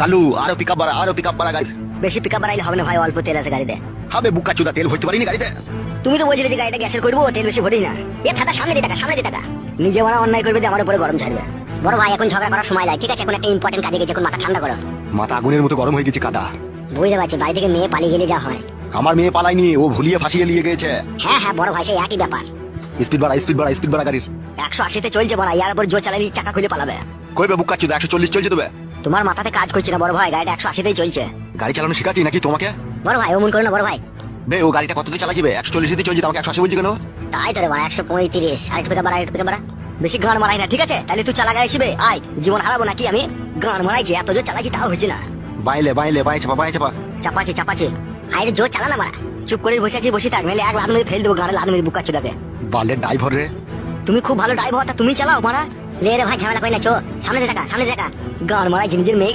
কালু আরও pick up বাড়া আরও পিক আপ বাড়া গাড়ি। বেশি পিক আপ বাড়াইলে হবে না ভাই অল্প তেল আছে গাড়িতে। হবে বুকা চুদা তেল ভরতে পারিনি গাড়িতে। তুমি তো বলছিলে যে গাড়িটা গ্যাসের করব তেল বেশি ভরি না। এ থাকা সামনে দিয়ে টাকা সামনে দিয়ে টাকা নিজে মারা অন্যায় করবে দিয়ে আমার উপরে গরম ছাড়বে বড় ভাই এখন ঝগড়া করার সময় লাগে ঠিক আছে? এখন একটা ইম্পর্টেন্ট কাজে গেছে এখন মাথা ঠান্ডা করো। মাথা আগুনের মতো গরম হয়ে গেছে কাদা। বুঝতে পারছি বাড়ি থেকে মেয়ে পালিয়ে গেলে যা হয়। আমার মেয়ে পালায়নি ও ভুলিয়ে ফাঁসিয়ে নিয়ে গেছে। হ্যাঁ হ্যাঁ বড় ভাই সেই একই ব্যাপার। স্পিড বাড়া স্পিড বাড়া স্পিড বাড়া গাড়ির। একশো আশিতে চলছে বড় ইয়ার উপর জোর চালালে চাকা খুলে পালাবে। কইবে বুকা চুদা একশো চল্লিশ চলছে তবে। তোমার মাথাতে কাজ করছে না বড় ভাই গাড়িটা একশো আশিতেই চলছে। গাড়ি চালানো শিখাচ্ছি নাকি তোমাকে? বড় ভাই অমন করো না বড় ভাই। বে ও গাড়িটা কততে চালাচ্ছিবে একশো চল্লিশ চলছে আমাকে একশো আশি বলছি কেন? তাই তো রে বড় একশো পঁয়ত্রিশ। আরেকটু পেকা বাড়া আরেকটু পেকা বাড়া। বেশি গান মারাই না ঠিক আছে? তাহলে তুই চালা আসবে। আয় জীবন হারাবো নাকি আমি? গান মারাইছি এত জোর চালাচ্ছি তাও হয়েছে না। বাইলে বাইলে বাই চাপা বাই চাপা। চাপাচ্ছি চাপাচ্ছি। আরে জোর চালা না মারা। চুপ করে বসে আছি বসে থাক নাহলে এক লাখ মেরে ফেল দেবো গানে লাখ মেরে বুকা চুদাকে বালের ড্রাইভার রে। তুমি খুব ভালো ড্রাইভার তা তুমি চালাও মারা। লে রে ভাই ঝামেলা করি না, চো। সামনে দেখা সামনে দেখা গান মারাই নিজের মেয়ে